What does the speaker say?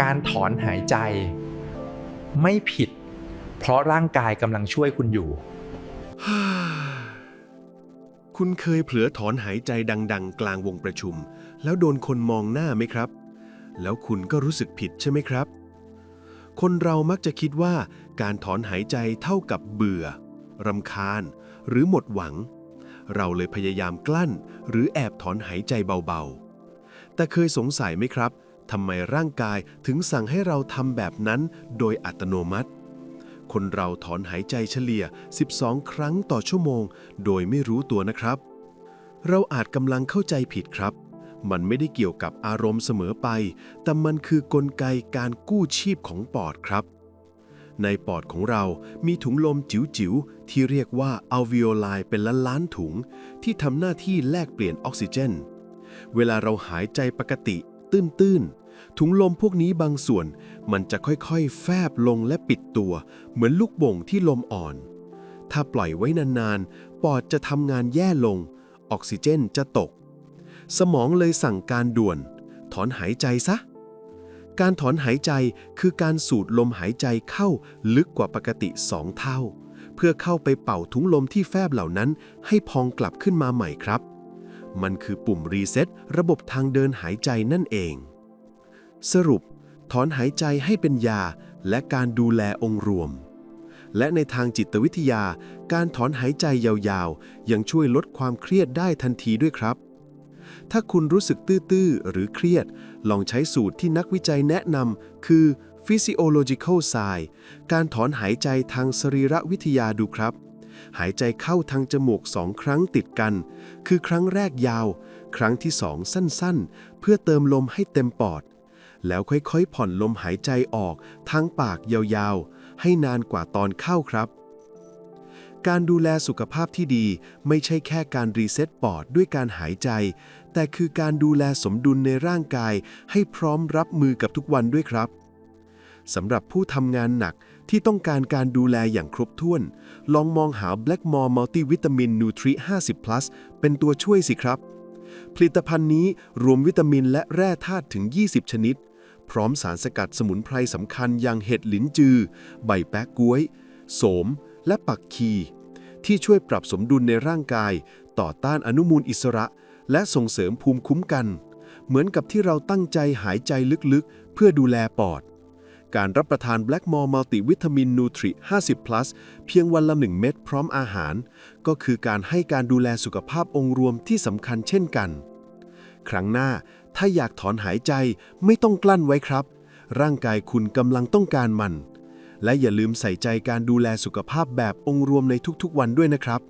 การถอนหายใจ ไม่ผิด เพราะร่างกายกำลังช่วยคุณอยู่ คุณเคยเผลอถอนหายใจดัง ๆ กลางวงประชุม แล้วโดนคนมองหน้าไหมครับ แล้วคุณก็รู้สึกผิดใช่ไหมครับ คนเรามักจะคิดว่าการถอนหายใจเท่ากับเบื่อรำคาญ หรือหมดหวัง เราเลยพยายามกลั้น หรือแอบถอนหายใจเบาๆ แต่เคยสงสัยไหมครับ ทำไมร่างกายถึงสั่งให้เราทำแบบนั้นโดยอัตโนมัติ คนเราถอนหายใจเฉลี่ย 12 ครั้งต่อชั่วโมง โดยไม่รู้ตัวนะครับ เราอาจกำลังเข้าใจผิดครับ มันไม่ได้เกี่ยวกับอารมณ์เสมอไป แต่มันคือกลไกการกู้ชีพของปอดครับ ในปอดของเรามีถุงลมจิ๋วๆ ที่เรียกว่าอัลวิโอไลเป็นล้านล้านๆถุง ที่ทำหน้าที่แลกเปลี่ยนออกซิเจน เวลาเราหายใจปกติ ตื้นๆ ถุงลมพวกนี้บางส่วน มันจะค่อยๆ แฟบลงและปิดตัว เหมือนลูกโป่งที่ลมอ่อน ถ้าปล่อยไว้นานๆ ปอดจะทำงานแย่ลง ออกซิเจนจะตก สมองเลยสั่งการด่วน ถอนหายใจซะ การถอนหายใจคือการสูดลมหายใจเข้าลึกกว่าปกติสองเท่า เพื่อเข้าไปเป่าถุงลมที่แฟบเหล่านั้น ให้พองกลับขึ้นมาใหม่ครับ มันคือปุ่มรีเซ็ตระบบทางเดินหายใจนั่นเอง สรุป ถอนหายใจให้เป็นยาและการดูแลองค์รวม และในทางจิตวิทยา การถอนหายใจยาวๆ ยังช่วยลดความเครียดได้ทันทีด้วยครับ ถ้าคุณรู้สึกตื้อๆ หรือเครียด ลองใช้สูตรที่นักวิจัยแนะนำคือ physiological sigh การถอนหายใจทางสรีรวิทยาดูครับ หายใจเข้าทางจมูกสองครั้งติดกัน คือครั้งแรกยาว ครั้งที่สองสั้นๆ เพื่อเติมลมให้เต็มปอด แล้วค่อยๆผ่อนลมหายใจออกทางปากยาวๆ ให้นานกว่าตอนเข้าครับ การดูแลสุขภาพที่ดีไม่ใช่แค่การรีเซ็ตปอดด้วยการหายใจ แต่คือการดูแลสมดุลในร่างกาย ให้พร้อมรับมือกับทุกวันด้วยครับสำหรับผู้ทำงานหนัก ที่ต้องการการดูแลอย่างครบถ้วน ลองมองหา Blackmore Multivitamin Nutri 50 Plus เป็นตัวช่วยสิครับ ผลิตภัณฑ์นี้รวมวิตามินและแร่ธาตุถึง 20 ชนิด พร้อมสารสกัดสมุนไพรสำคัญอย่างเห็ดหลินจือ ใบแป๊กก้วย โสม และปักคี ที่ช่วยปรับสมดุลในร่างกาย ต่อต้านอนุมูลอิสระ และส่งเสริมภูมิคุ้มกัน เหมือนกับที่เราตั้งใจหายใจลึกๆ เพื่อดูแลปอด การรับประทาน Blackmore Multivitamin Nutri 50 plus เพียงวันละ 1 เม็ดพร้อมอาหาร ก็คือการให้การดูแลสุขภาพองค์รวมที่สำคัญเช่นกัน ครั้งหน้าถ้าอยากถอนหายใจไม่ต้องกลั้นไว้ครับ ร่างกายคุณกำลังต้องการมัน และอย่าลืมใส่ใจการดูแลสุขภาพแบบองค์รวมในทุกๆ วันด้วยนะครับ